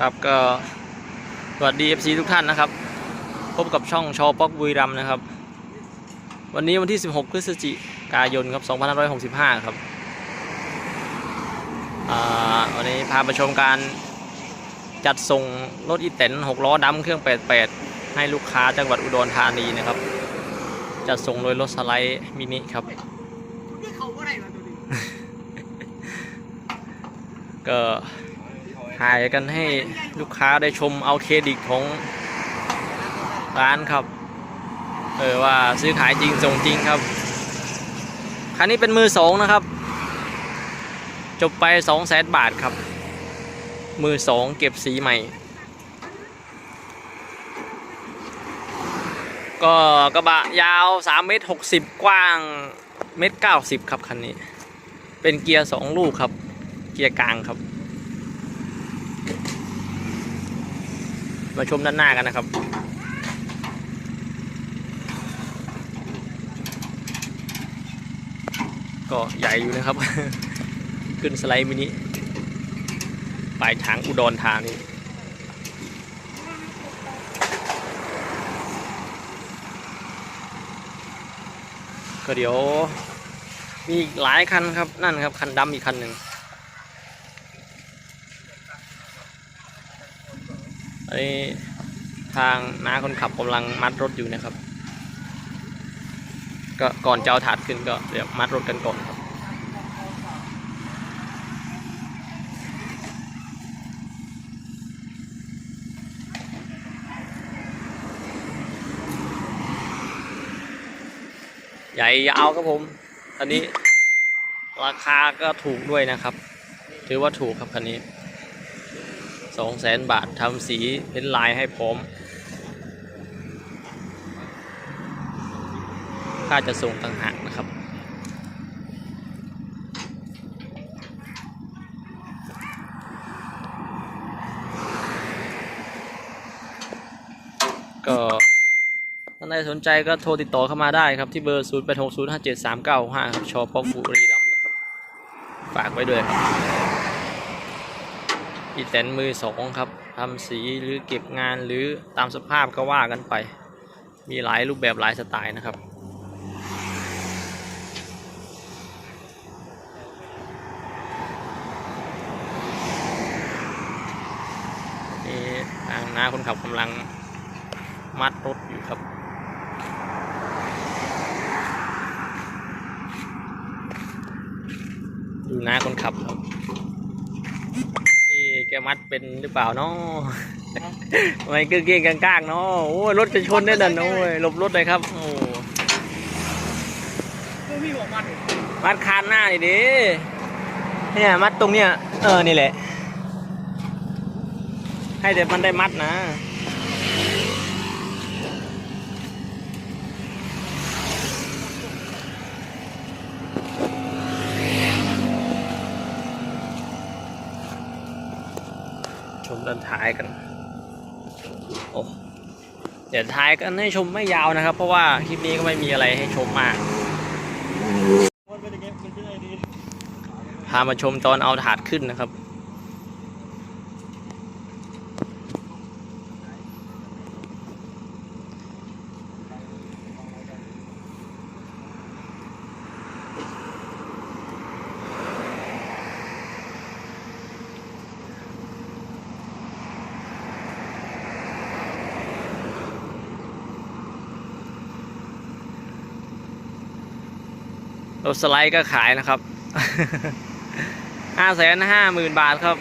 ครับก็สวัสดี FC ทุกท่านนะครับ พบกับช่องชอป๊อกบุรีรัมย์นะครับ วันนี้วันที่ 16 พฤศจิกายนครับ 2565 ครับอ่าวันนี้พาไปชมการจัดส่งรถอีเต็น6 ล้อดำเครื่อง 88 ให้ลูกค้าจังหวัดอุดรธานีนะครับ จัดส่งโดยรถสไลด์มินิครับนี่เขาอะไรมาตัวนี้ก็ ถ่ายกันให้ลูกค้าได้ชมเอาเครดิตของร้านครับ เออว่าซื้อขายจริงส่งจริงครับ คันนี้เป็นมือสองนะครับ จบไปสองแสนบาทครับ มือสองเก็บสีใหม่ ก็กระบะยาว3เมตร60กว้างเมตร90ครับคันนี้ เป็นเกียร์สองลูกครับ เกียร์กลางครับ มาชมด้านหน้ากันนะครับ ก็ใหญ่อยู่นะครับ ขึ้นสไลด์มินิปลายทางอุดรธานีก็เดี๋ยวมีอีกหลายคันครับนั่นครับ คันดำอีกคันหนึ่ง อันนี้ทางน้าคนขับกำลังมัดรถอยู่นะครับ ก็ก่อนจะเอาถาดขึ้นก็เดี๋ยวมัดรถกันก่อนครับใหญ่ยาวครับผม อันนี้ราคาก็ถูกด้วยนะครับ ถือว่าถูกครับคันนี้ สองแสนบาททำสีเป็นลายให้พร้อม ค่าจะส่งต่างหากนะครับก็ท่านใดสนใจก็โทรติดต่อเข้ามาได้ครับ ที่เบอร์ 0 8 6 0 5 7 3 9 5ครับชอปอกบุรีรัมย์นะครับ ฝากไว้ด้วยครับ อีแตนมือสองครับทำสีหรือเก็บงานหรือตามสภาพก็ว่ากันไป มีหลายรูปแบบหลายสไตล์นะครับ นี่ทางน้าคนขับกำลังมัดรถอยู่ครับดูหน้าคนขับครับ มัดเป็นหรือเปล่าเนาะทำไมเก้งเก้งๆก้างๆเนาะโอ้ยรถจะชนได้ดันโอ้ยหลบรถเลยครับ โอ้ตัวพี่บอกมันมัดคานหน้านี่ดิเนี่ยมัดตรงเนี้ยเออนี่แหละ ให้แต่มันได้มัดนะ ชมด้านท้ายกันโอ้เดี๋ยวท้ายกันให้ชมไม่ยาวนะครับ เพราะว่าคลิปนี้ก็ไม่มีอะไรให้ชมมากมันเป็นยังไงมันเป็นยังไงดีพามาชมตอนเอาถาดขึ้นนะครับ รถสไลด์ก็ขายนะครับห้าแสนห้าหมื่นบาทครับ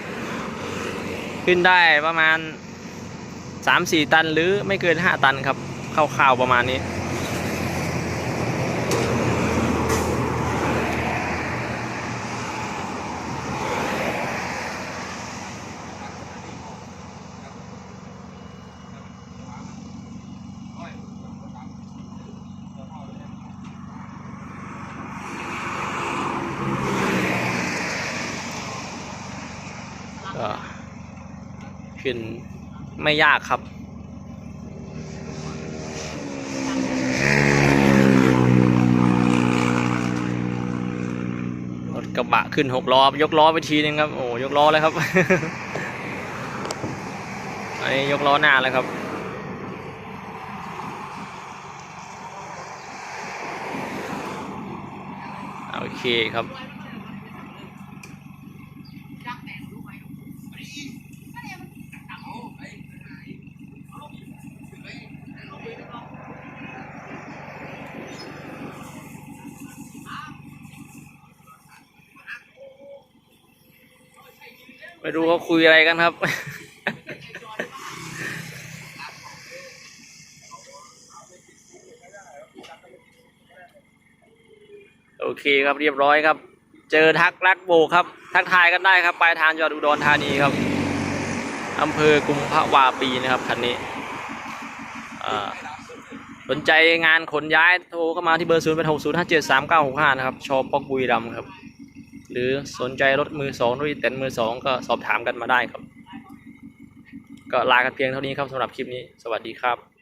ขึ้นได้ประมาณสามสี่ตันหรือไม่เกินห้าตันครับคร่าวๆประมาณนี้ ก็ ขึ้นไม่ยากครับ รถกระบะขึ้นหกล้อยกล้อไปทีนึงครับ โอ้ยกล้อเลยครับอันนี้ยกล้อหน้าแล้วครับโอเคครับ ไม่ดูเขาคุยอะไรกันครับ โอเคครับเรียบร้อยครับ เจอทักรักโบครับ ทักทายกันได้ครับปลายทางจังหวัดอุดรธานีครับอำเภอกุมภาวาปีนะครับคันนี้สนใจงานขนย้ายโทรเข้ามาที่เบอร์ 0 8 6 0 5 7 3 9 6 5 นะครับ ชอปอกบุรีรัมย์ครับ หรือสนใจรถมือสองรถอีแตนมือสองก็สอบถามกันมาได้ครับ ก็ลากันเพียงเท่านี้ครับสำหรับคลิปนี้ สวัสดีครับ